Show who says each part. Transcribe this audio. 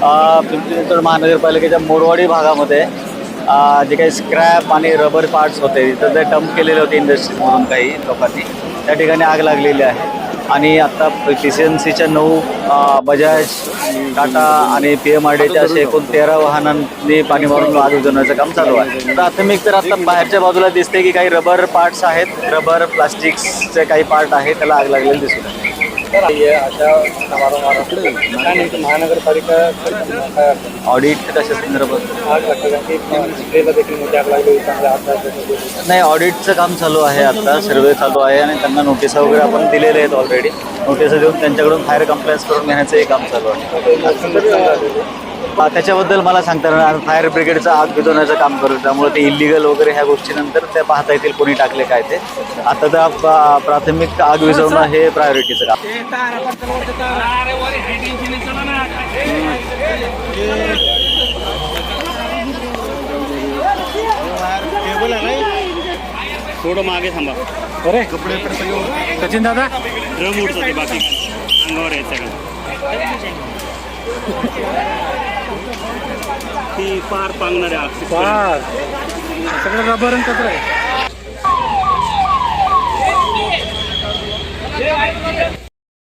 Speaker 1: पिंपरी चिंचवड महानगरपालिकेच्या मोरवाडी भागामध्ये जे काही स्क्रॅप आणि रबर पार्ट्स होते तिथं जे डंप केलेले होते इंडस्ट्रीजमधून काही लोकांनी त्या ठिकाणी आग लागलेली आहे. आणि आत्ता पी सी एन सीच्या नऊ बजाज टाटा आणि पी एम आर डीच्या असे एकूण तेरा वाहनांनी पाणी मारून आग उजवण्याचं काम चालू आहे. प्राथमिक तर आता बाहेरच्या बाजूला दिसते की काही रबर पार्ट्स आहेत. रबर प्लास्टिक्सचे काही पार्ट आहे त्याला आग लागलेली दिसून
Speaker 2: अशा समारंभात महानगरपालिका
Speaker 1: ऑडिट कशा संदर्भात. नाही ऑडिटचं काम चालू आहे आता सर्वे चालू आहे आणि त्यांना नोटीस वगैरे आपण दिलेले आहेत ऑलरेडी नोटीस देऊन त्यांच्याकडून फायर कंप्लेंट्स करून घेण्याचंही काम चालू आहे. त्याच्याबद्दल मला सांगता येणार. फायर ब्रिगेडचं आग विझवण्याचं काम करू. त्यामुळे ते इलिगल वगैरे ह्या गोष्टीनंतर ते पाहता येतील कोणी टाकले काय ते. आता तर प्राथमिक आग विझवणं हे प्रायोरिटीचं काम.
Speaker 3: थोडं मागे थांबा.
Speaker 2: अरे. कपडे सचिन दादा.
Speaker 3: ड्रम उडतं बाकी. अंगावर यायचं सगळं ती पार पांगणारे आग
Speaker 2: फार सगळं रबर आणि कचरा आहे.